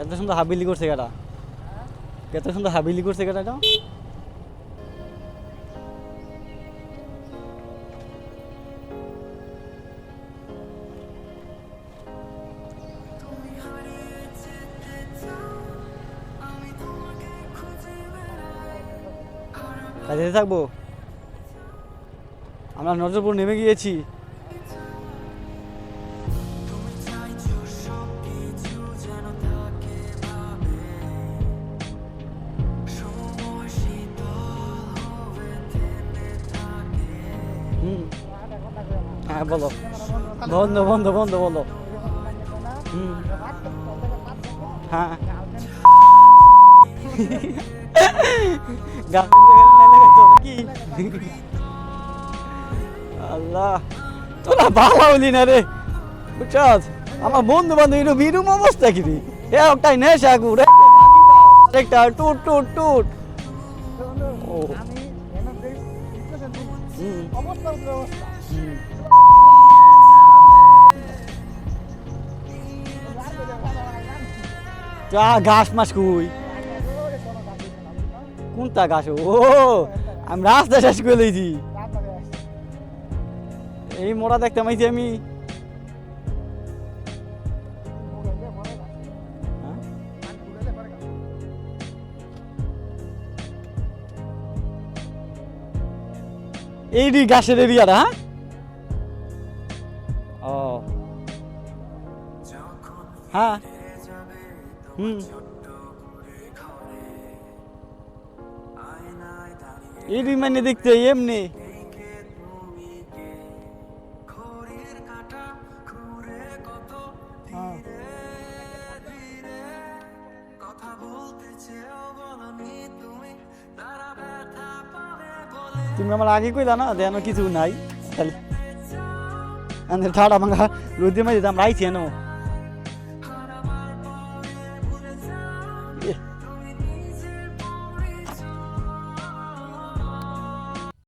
এত সুন্দর হাবিলি করছে কেটা এত সুন্দর হাবিলি করছে কেটা এটা? থাকব। আমরা নজরপুর নেমে গিয়েছি। হ্যাঁ বলো। বন্ধ বন্ধ বন্ধ বলো। হুম। হ্যাঁ। আল্লাহ তোরা ভালো হলি না রে। বুঝছস? আমার বন্ধু বান্ধব এরকম এরকম অবস্থা কি রে? এ একটাই নেশা গুড় একটা টুট টুট টুট। ও হুম। হুম। যা ঘাস মাস কুই কোনটা ঘাস? ও, আমি রাস্তা শেষ করে লইছি। এই মোড়া দেখতে পাইছি আমি। হ্যাঁ? এই রে ঘাসের এরিয়াটা হ্যাঁ? ও। হ্যাঁ। হুম। রে মানে দেখতে এমনি। তুমি আমার আগে কইলা না দেন কিছু নাই। খালি ঠাড়া ভাঙা রোদে মাঝে আমরা আইছি এনো।